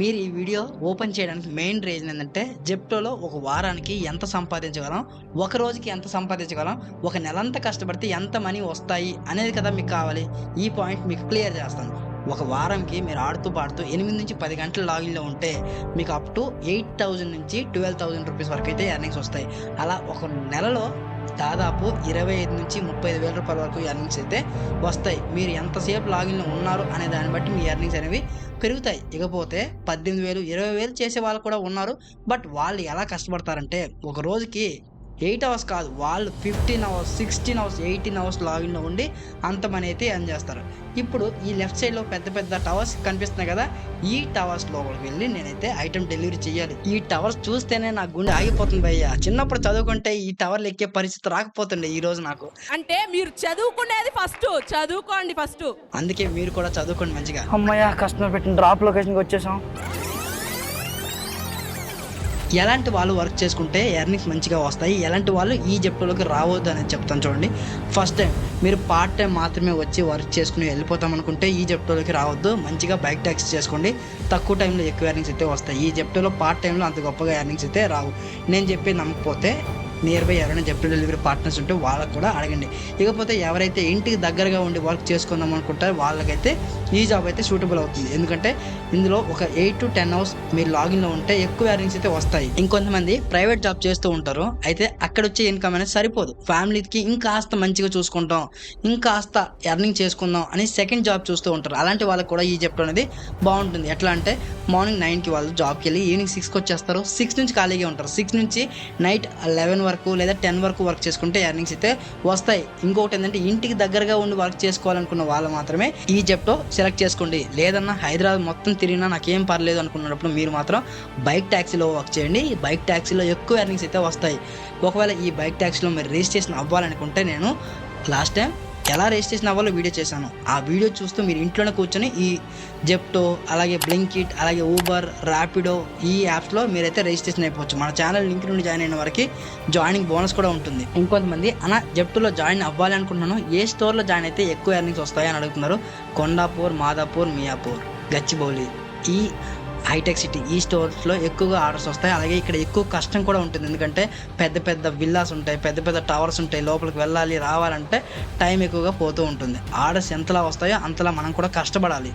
మీరు ఈ video open చేయడానికి మెయిన్ రీజన్ ఏంటంటే జెప్టోలో ఒక వారానికి ఎంత సంపాదించగలం ఒక రోజుకి ఎంత సంపాదించగలం ఒక నెలంతా కష్టపడితే ఎంత మనీ వస్తాయి అనేది కదా మీకు కావాలి. ఈ పాయింట్ మీకు క్లియర్ చేస్తాను. ఒక వారంకి మీరు ఆడుతూ పాడుతూ ఎనిమిది నుంచి పది గంటల లాగిన్లో ఉంటే మీకు అప్ టు ఎయిట్ థౌజండ్ నుంచి ట్వెల్వ్ థౌజండ్ రూపీస్ వరకు అయితే ఎర్నింగ్స్ వస్తాయి. అలా ఒక నెలలో దాదాపు ఇరవై ఐదు నుంచి ముప్పై ఐదు వేల రూపాయల వరకు ఎర్నింగ్స్ అయితే వస్తాయి. మీరు ఎంతసేపు లాగిన్లో ఉన్నారు అనే దాన్ని బట్టి మీ ఎర్నింగ్స్ అనేవి పెరుగుతాయి. ఇకపోతే పద్దెనిమిది వేలు ఇరవై వేలు చేసే వాళ్ళు కూడా ఉన్నారు. బట్ వాళ్ళు ఎలా కష్టపడతారంటే ఒక రోజుకి ఎయిట్ అవర్స్ కాదు వాళ్ళు fifteen hours sixteen hours eighteen hours లాగిన్లో ఉండి అంత మనీ అయితే ఎర్న్ చేస్తారు. ఇప్పుడు ఈ లెఫ్ట్ సైడ్లో పెద్ద పెద్ద టవర్స్ కనిపిస్తున్నాయి కదా ఈ టవర్స్ లోపలికి వెళ్ళి నేనైతే ఐటమ్ డెలివరీ చేయాలి. ఈ టవర్స్ చూస్తేనే నా గుండె ఆగిపోతుంది భయ్య. చిన్నప్పుడు చదువుకుంటే ఈ టవర్లు ఎక్కే పరిస్థితి రాకపోతుండే ఈ రోజు నాకు. అంటే మీరు చదువుకునేది ఫస్ట్ చదువుకోండి ఫస్ట్. అందుకే మీరు కూడా చదువుకోండి మంచిగా. అమ్మయ్య కస్టమర్ పెట్టిన డ్రాప్ లొకేషన్కి వచ్చేసాం. ఎలాంటి వాళ్ళు వర్క్ చేసుకుంటే ఎర్నింగ్స్ మంచిగా వస్తాయి? ఎలాంటి వాళ్ళు ఈ జెప్టోలోకి రావద్దు అనేది చెప్తాను చూడండి. ఫస్ట్ టైం మీరు పార్ట్ టైం మాత్రమే వచ్చి వర్క్ చేసుకుని వెళ్ళిపోతాం అనుకుంటే ఈ జెప్టోలోకి రావద్దు. మంచిగా బైక్ ట్యాక్సీ చేసుకోండి. తక్కువ టైంలో ఎక్కువ ఎర్నింగ్స్ అయితే వస్తాయి. ఈ జెప్టోలో పార్ట్ టైంలో అంత గొప్పగా ఎర్నింగ్స్ అయితే రావు. నేను చెప్పేది నమ్మకపోతే నియర్ బై ఎవరైనా జెప్టో డెలివరీ పార్ట్నర్స్ ఉంటే వాళ్ళకు కూడా అడగండి. ఇకపోతే ఎవరైతే ఇంటికి దగ్గరగా ఉండి వర్క్ చేసుకుందాం అనుకుంటారో వాళ్ళకైతే ఈ జాబ్ అయితే సూటబుల్ అవుతుంది. ఎందుకంటే ఇందులో ఒక ఎయిట్ టు టెన్ అవర్స్ మీరు లాగిన్లో ఉంటే ఎక్కువ ఎర్నింగ్స్ అయితే వస్తాయి. ఇంకొంతమంది ప్రైవేట్ జాబ్ చేస్తూ ఉంటారు. అయితే అక్కడ వచ్చే ఇన్కమ్ అనేది సరిపోదు. ఫ్యామిలీకి ఇంకాస్త మంచిగా చూసుకుంటాం ఇంకాస్త ఎర్నింగ్ చేసుకుందాం అని సెకండ్ జాబ్ చూస్తూ ఉంటారు. అలాంటి వాళ్ళకి కూడా ఈ జెప్టో అనేది బాగుంటుంది. ఎట్లా అంటే మార్నింగ్ నైన్కి వాళ్ళు జాబ్కి వెళ్ళి ఈవినింగ్ సిక్స్కి వచ్చేస్తారు. సిక్స్ నుంచి ఖాళీగా ఉంటారు. సిక్స్ నుంచి నైట్ లెవెన్ వరకు లేదా టెన్ వరకు వర్క్ చేసుకుంటే ఎర్నింగ్స్ అయితే వస్తాయి. ఇంకొకటి ఏంటంటే ఇంటికి దగ్గరగా ఉండి వర్క్ చేసుకోవాలనుకున్న వాళ్ళు మాత్రమే ఈ జెప్టో సెలెక్ట్ చేసుకోండి. లేదన్నా హైదరాబాద్ మొత్తం తిరిగినా నాకేం పర్లేదు అనుకున్నప్పుడు మీరు మాత్రం బైక్ ట్యాక్సీలో వర్క్ చేయండి. ఈ బైక్ ట్యాక్సీలో ఎక్కువ ఎర్నింగ్స్ అయితే వస్తాయి. ఒకవేళ ఈ బైక్ ట్యాక్సీలో మీరు రిజిస్ట్రేషన్ అవ్వాలనుకుంటే నేను లాస్ట్ టైం ఎలా రిజిస్ట్రేషన్ అవ్వాలో వీడియో చేశాను. ఆ వీడియో చూస్తూ మీరు ఇంట్లోనే కూర్చొని ఈ జెప్టో అలాగే బ్లింకిట్ అలాగే ఊబర్ ర్యాపిడో ఈ యాప్స్లో మీరైతే రిజిస్ట్రేషన్ అయిపోవచ్చు. మన ఛానల్ లింక్ నుండి జాయిన్ అయిన వారికి జాయినింగ్ బోనస్ కూడా ఉంటుంది. ఇంకొంతమంది అన్న జెప్టోలో జాయిన్ అవ్వాలి అనుకుంటున్నాను. ఏ స్టోర్లో జాయిన్ అయితే ఎక్కువ ఎర్నింగ్స్ వస్తాయని అడుగుతున్నారు. కొండాపూర్ మాదాపూర్ మియాపూర్ గచ్చిబౌలి. ఈ హైటెక్ సిటీ ఈ స్టోర్స్లో ఎక్కువగా ఆర్డర్స్ వస్తాయి. అలాగే ఇక్కడ ఎక్కువ కష్టం కూడా ఉంటుంది. ఎందుకంటే పెద్ద పెద్ద విల్లాస్ ఉంటాయి పెద్ద పెద్ద టవర్స్ ఉంటాయి. లోపలికి వెళ్ళాలి రావాలంటే టైం ఎక్కువగా పోతూ ఉంటుంది. ఆర్డర్స్ ఎంతలా వస్తాయో అంతలా మనం కూడా కష్టపడాలి.